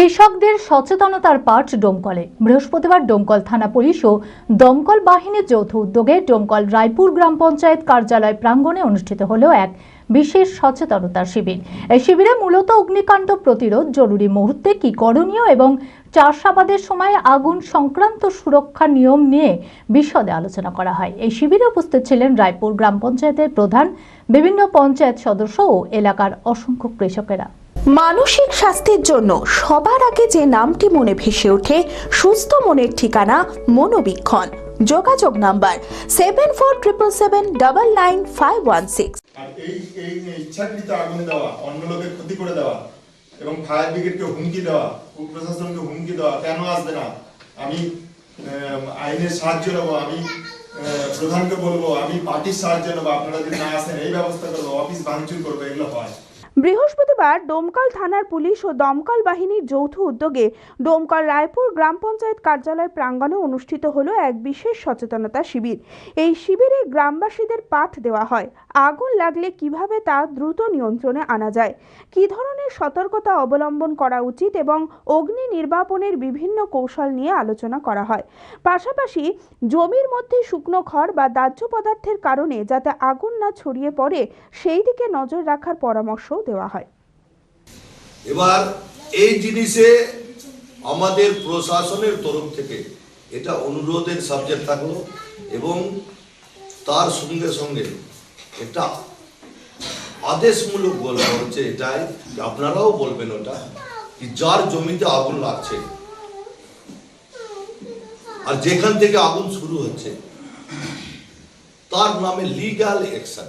কৃষকদের সচেতনতার পাঠ ডোমকলে। বৃহস্পতিবার ডোমকল থানা পুলিশ ও দমকল বাহিনীর যৌথ উদ্যোগে ডোমকল রায়পুর গ্রাম পঞ্চায়েত কার্যালয় প্রাঙ্গণে অনুষ্ঠিত হল এক বিশেষ সচেতনতা শিবির। এই শিবিরে মূলত অগ্নিকাণ্ড প্রতিরোধ জরুরি মুহূর্তে কি করণীয় এবং চাষাবাদের সময় আগুন সংক্রান্ত সুরক্ষা নিয়ম নিয়ে বিশদে আলোচনা করা হয়। এই শিবিরে উপস্থিত ছিলেন রায়পুর গ্রাম পঞ্চায়েতের প্রধান, বিভিন্ন পঞ্চায়েত সদস্য ও এলাকার অসংখ্য কৃষকেরা। মানসিক স্বাস্থ্যের জন্য সবার আগে যে নামটি মনে ভেসে ওঠে, সুস্থ মনের ঠিকানা মনোবীক্ষণ। যোগাযোগ number seven four triple seven double nine five one six এই এই ইচ্ছাকৃত আগুন দেওয়া অন্য লোকের ক্ষতি করে দেওয়া এবং ফায়ার ব্রিগেডকে হুমকি দেওয়া প্রশাসনকে হুমকি দেওয়া কেন আসবে না? আমি আইনের সাহায্য নেব, আমি প্রধানকে বলব, আমি পার্টির সাহায্য নেব, আপনারা যদি না আসেন, এই ব্যবস্থা করব, অফিস ভাঙচুর করব, এগুলো হয়। বৃহস্পতিবার ডোমকাল থানার পুলিশ ও দমকল বাহিনীর যৌথ উদ্যোগে ডোমকল রায়পুর গ্রাম পঞ্চায়েত কার্যালয় প্রাঙ্গণে অনুষ্ঠিত হলো এক বিশেষ সচেতনতা শিবির। এই শিবিরে গ্রামবাসীদের পাঠ দেওয়া হয়। আগুন লাগলে কীভাবে তা দ্রুত নিয়ন্ত্রণে আনা যায়? কী ধরনের সতর্কতা অবলম্বন করা উচিত এবং অগ্নি নির্বাপনের বিভিন্ন কৌশল নিয়ে আলোচনা করা হয়? পাশাপাশি জমির মধ্যে শুকনো খড় বা দাহ্য পদার্থের কারণে যাতে আগুন না ছড়িয়ে পড়ে, সেই দিকে নজর রাখার পরামর্শও দেওয়া হয়। এবার এই জিনিসে আমাদের প্রশাসনের তরফ থেকে এটা অনুরোধের সাবজেক্ট থাকল এবং তার সঙ্গে সঙ্গে একটা আদেশমূলক বলা হচ্ছে এটাই। আপনারাও বলবেন ওটা যার জমিতে আগুন লাগছে। আর যেখান থেকে আগুন শুরু হচ্ছে, তার নামে লিগ্যাল অ্যাকশন